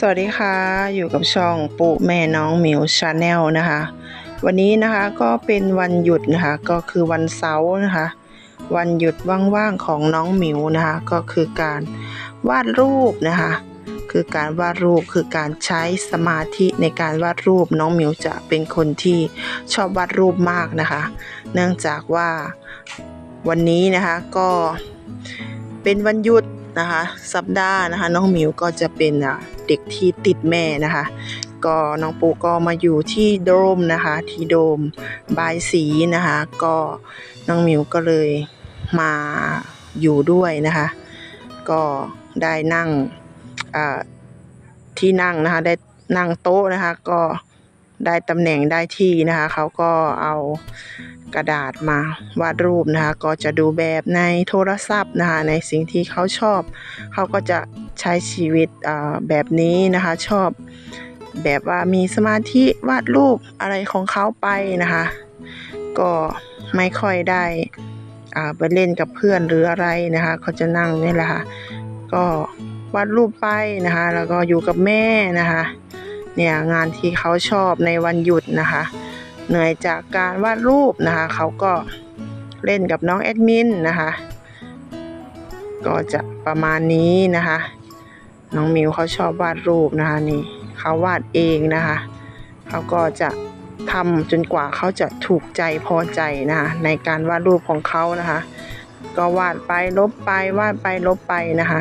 สวัสดีค่ะ อยู่กับช่องปู่แม่น้องหมิวชาแนลนะคะ วันนี้นะคะก็เป็นวันหยุดนะคะ ก็คือวันเสาร์นะคะ วันหยุดว่างๆของน้องหมิวนะคะ ก็คือการวาดรูปนะคะ คือการวาดรูปคือการใช้สมาธิในการวาดรูปน้องหมิวจะเป็นคนที่ชอบวาดรูปมากนะคะ เนื่องจากว่าวันนี้นะคะก็เป็นวันหยุด นะคะสัปดาห์นะคะ น้องหมิวก็จะเป็นเด็กที่ติดแม่นะคะ ก็น้องปูก็มาอยู่ที่โดมนะคะ ที่โดมบายสีนะคะ ก็น้องหมิวก็เลยมาอยู่ด้วยนะคะ ก็ได้นั่งที่นั่งนะคะ ได้นั่งโต๊ะนะคะ ก็ ได้ตำแหน่งได้ที่นะคะเขาก็เอากระดาษมาวาดรูปนะคะ ก็จะดูแบบในโทรศัพท์นะคะ ในสิ่งที่เขาชอบ เขาก็จะใช้ชีวิตแบบนี้นะคะ ชอบแบบว่ามีสมาธิวาดรูปอะไรของเขาไปนะคะ ก็ไม่ค่อยได้ไปเล่นกับเพื่อนหรืออะไรนะคะ เขาจะนั่งนี่แหละค่ะ ก็วาดรูปไปนะคะ แล้วก็อยู่กับแม่นะคะ เนี่ยงานที่เขาชอบในวันหยุดนะคะ เหนื่อยจากการวาดรูปนะคะ เขาก็เล่นกับน้องแอดมินนะคะ ก็จะประมาณนี้นะคะ น้องมิวเขาชอบวาดรูปนะคะนี่เขาวาดเองนะคะ เขาก็จะทำจนกว่าเขาจะถูกใจพอใจนะคะในการวาดรูปของเขานะคะ ก็วาดไปลบไปวาดไปลบไปนะคะ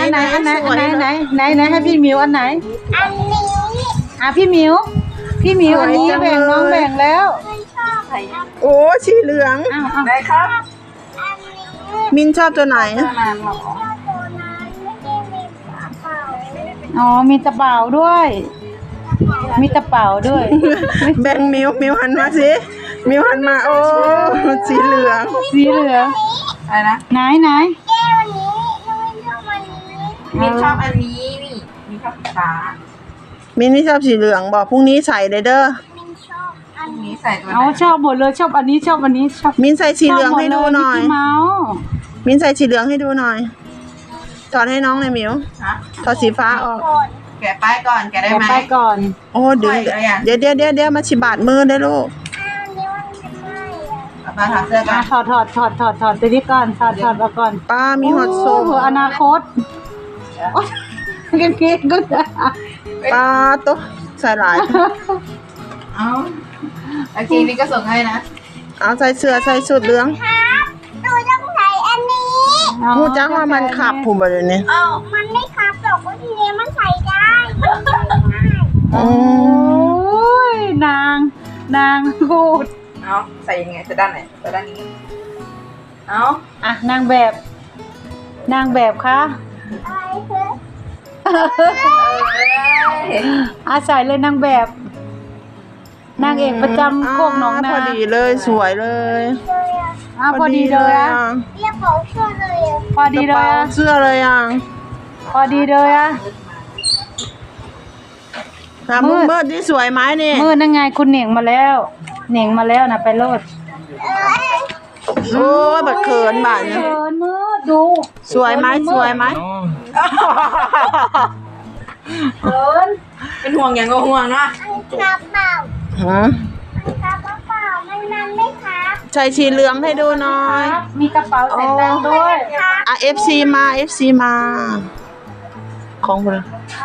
อันไหนอันไหนอันไหนอันไหนไหนไหนให้พี่หมิวอันไหน อันนี้อะพี่หมิวพี่หมิวอันนี้สวยจังแบ่งน้องเลยแบ่งแล้วไม่ชอบอันนี้โอ้สีเหลืองอ้าวอ้าวได้ครับมินชอบตัวไหนนานหรอชอบตัวนั้นไม่ได้มีฝาเปล่าไม่ได้เป็นอ๋อมีตะเป่าด้วย มีตะเป่าด้วย แบ่งมิวมิวหันมาสิมิวหันมาโอ้สีเหลือง สีเหลืองอะไรนะไหนไหนแก้วนี้ไม่ชอบอันนี้มีชอบอันนี้นี่มีชอบฟ้ามินไม่ชอบสีเหลืองบอกพรุ่งนี้ใส่เลยเด้อไม่ชอบอัอันนนี้นี้ใส่ตัวไหนเอาชอบหมดเลยชอบอันนี้ชอบอันนี้ชอบมินใส่สีเหลืองให้ดูหน่อยชบมดเลมิกกี้เมาส์มินใส่สีเหลืองให้ดูหน่อยถอดให้น้องเลยมิวฮะถอดสีฟ้าออกกดแกแกะป้ายก่อนแกะได้แกะไหมไปก่อน โอ้ดึงปล่อยเลยอะเดี๋ยวเดี๋ยวเดี๋ยวเดี๋ยวมาชิบาดมือได้อลูกอ้าวนี่มันไม่ใช่อะป้าถอดเสื้อก่ออะนถอดถอดถอดถอดถอดตัวนี้ก่อนถอดถอดเอาก่อนป้ามีฮอตโซโอ้โหอนาคตโอ๊ย กินกินก็ได้ป้าตัวใส่หลาย เอาโอเคนี่ก็ส่งให้นะ เอาใส่เสื้อใส่สุดเหลืองครับหนูต้องใส่อันนี้พูดจังว่ามันขับผมไปเลยเนี่ยอ้ามันไม่ครับหรอกทีนี้มันใส่ได้มันใส่ได้โอ้ยนาง นางพูดเอาใส่ยังไงใส่ด้านไหนใส่ด้านนี้เอาอะนางแบบ นางแบบคะอะ อาศัยเลยนางแบบนางเอกประจำโคกหนองนาพอดีเลยสวยเลยเลยอะอะพอดีเลยอะเรียกเขาเชื่อเลยอะพอดีกเลระยเป๋าอะเสื้อเลยอะพอดีเลยอะถามมืมุดมเบิดที่สวยไหมนี่มืดนั่งไงคุณเหน่งมาแล้ว เหน่งมาแล้วนะไปโลด โอ้ยบัดเขินบาดเนี่ยเดินมืดดูสวยไหมสวยไหมเดินเป็นห่วงอย่างก็ห่วงเนาะอันครับเปล่าฮะอันครับเปล่ามันมันไม่ครับใส่สีเหลืองให้ดูหน่อยมีกระเป๋าใส่ตังค์ด้วยอะ FC มา FC มา ของคุณค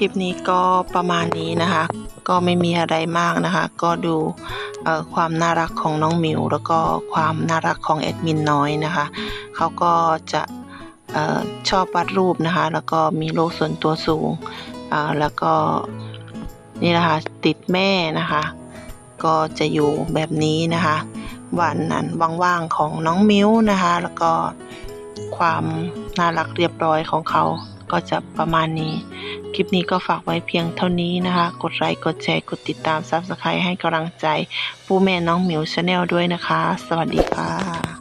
ลิปนี้ก็ประมาณนี้นะคะ ก็ไม่มีอะไรมากนะคะ ก็ดูความน่ารักของน้องหมิว แล้วก็ความน่ารักของแอดมินน้อยนะคะเขาก็จะออชอบวาดรูปนะคะ แล้วก็มีโลกส่วนตัวสูงแล้วก็นี่นะคะติดแม่นะคะ ก็จะอยู่แบบนี้นะคะ วันนั้นว่างๆของน้องมิ้วนะคะ แล้วก็ความน่ารักเรียบร้อยของเขาก็จะประมาณนี้ คลิปนี้ก็ฝากไว้เพียงเท่านี้นะคะ กดไลค์กดแชร์กดติดตามซับสไครต์ให้กำลังใจปูแม่น้องหมิวชาแนลด้วยนะคะ สวัสดีค่ะ